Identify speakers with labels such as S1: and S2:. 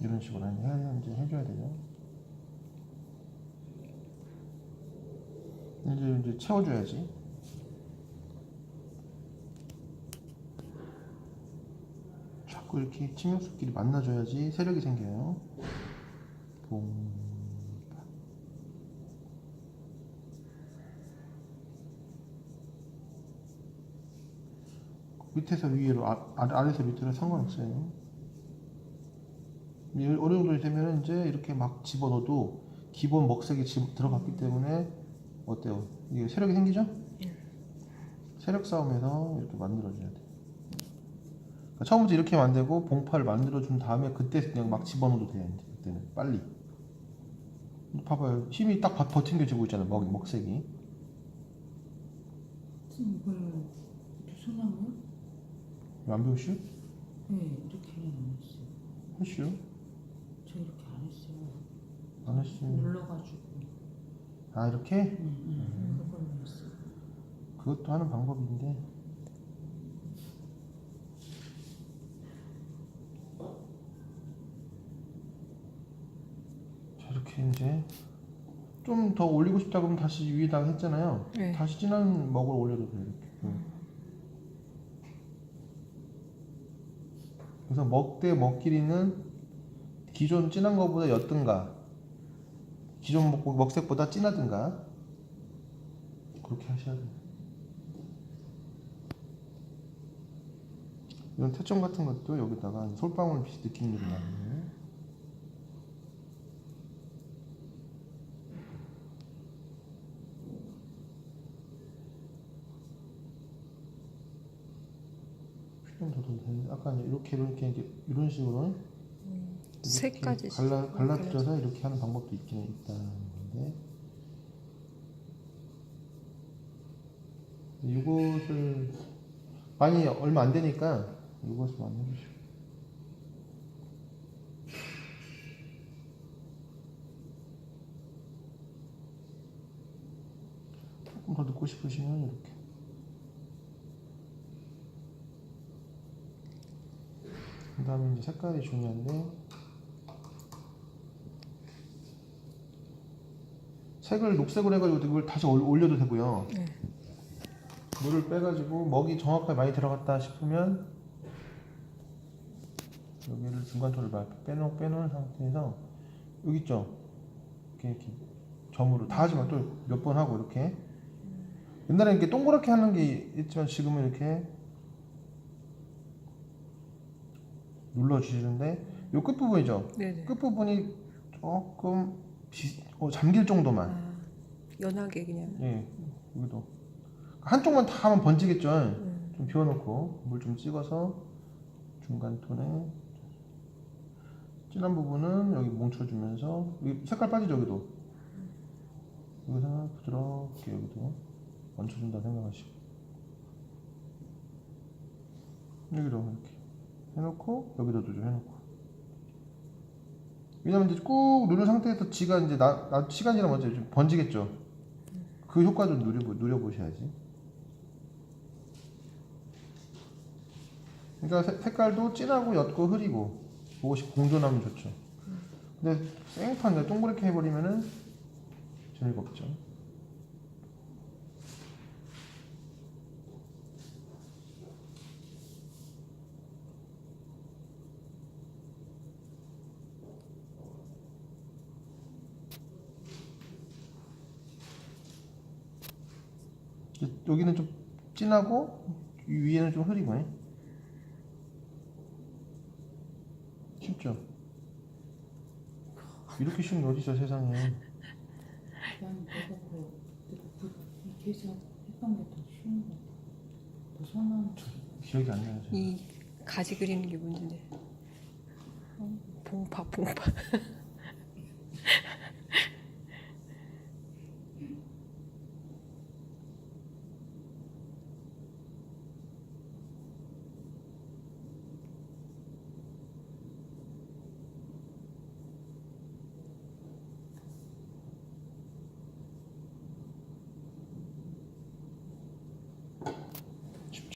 S1: 이런 식으로 해- 이제 해줘야 되죠. 이제 이제 채워줘야지. 자꾸 이렇게 침엽수끼리 만나줘야지 세력이 생겨요. 봉. 밑에서 위로, 아, 아, 아래에서 밑으로 상관없어요. 이 어느 정도 되면 이제 이렇게 막 집어넣어도 기본 먹색이 집 들어갔기 때문에 어때요? 이게 세력이 생기죠? 세력 싸움에서 이렇게 만들어줘야 돼. 그러니까 처음부터 이렇게 만들고 봉파를 만들어준 다음에 그때 그냥 막 집어넣어도 돼요. 이제 그때는 빨리. 봐봐요. 힘이 딱 버- 버팅겨지고 있잖아요. 먹, 먹색이.
S2: 지금 이걸 이렇게 손하면
S1: 안 배우시오?
S2: 네 이렇게는 안 했어요.
S1: 했시오?
S2: 저 이렇게 안 했어요.
S1: 안 했어요.
S2: 눌러가지고
S1: 아 이렇게?
S2: 네, 네. 그걸로 했어요.
S1: 그것도 하는 방법인데 자 이렇게 이제 좀 더 올리고 싶다 그러면 다시 위에다가 했잖아요
S3: 네.
S1: 다시 진한 먹을 올려도 돼요 이렇게 응. 그래서 먹 대 먹길이는 기존 진한 거보다 옅든가 기존 먹, 먹색보다 진하든가 그렇게 하셔야 돼요 이런 태점 같은 것도 여기다가 솔방울 빛 느낌으로 나는 좀더 더 돼. 아까 이렇게 이렇게 이런 식으로
S3: 색까지
S1: 갈라 갈라뜨려서 이렇게 하는 방법도 있긴 있다는 건데. 이것을 많이 얼마 안 되니까 이것을 많이 해보시고. 조금 더 넣고 싶으시면 이렇게. 그 다음에 이제 색깔이 중요한데 색을 녹색으로 해가지고 이걸 다시 올- 올려도 되고요.
S3: 네.
S1: 물을 빼가지고 먹이 정확하게 많이 들어갔다 싶으면 여기를 중간토를 막 빼놓, 빼놓은 상태에서 여기 있죠? 이렇게, 이렇게 점으로. 다 하지만 또 몇 번 하고 이렇게. 옛날에 이렇게 동그랗게 하는 게 있지만 지금은 이렇게 눌러주시는데 요 끝부분이죠?
S3: 네네.
S1: 끝부분이 조금 비, 어, 잠길 정도만.
S3: 아, 연하게 그냥.
S1: 예 여기도. 한쪽만 다 하면 번지겠죠.
S3: 음.
S1: 좀 비워놓고 물 좀 찍어서 중간 톤에 진한 부분은 여기 뭉쳐주면서 여기 색깔 빠지죠 여기도. 여기서 부드럽게 여기도 얹혀준다 생각하시고. 여기도 이렇게 해놓고 여기도 좀 해놓고 왜냐면 이제 꾹 누른 상태에서 지가 이제 나, 나 시간 지나면 어째 좀 번지겠죠 그 효과 좀 누려 누려보셔야지 그러니까 색- 색깔도 진하고 옅고 흐리고 그것이 공존하면 좋죠. 근데 생판 동그랗게 해버리면은 재미가 없죠. 여기는 좀 진하고 위에는 좀 흐리고 해. 쉽죠? 이렇게 쉬운 게 어딨어 세상에
S2: 난 내가 그그 계속 했던 게 더 쉬운 거 같아. 더 선한
S1: 기억이 안 나요 지금.
S3: 이 가지 그리는 게 문제네. 봉파 봉파.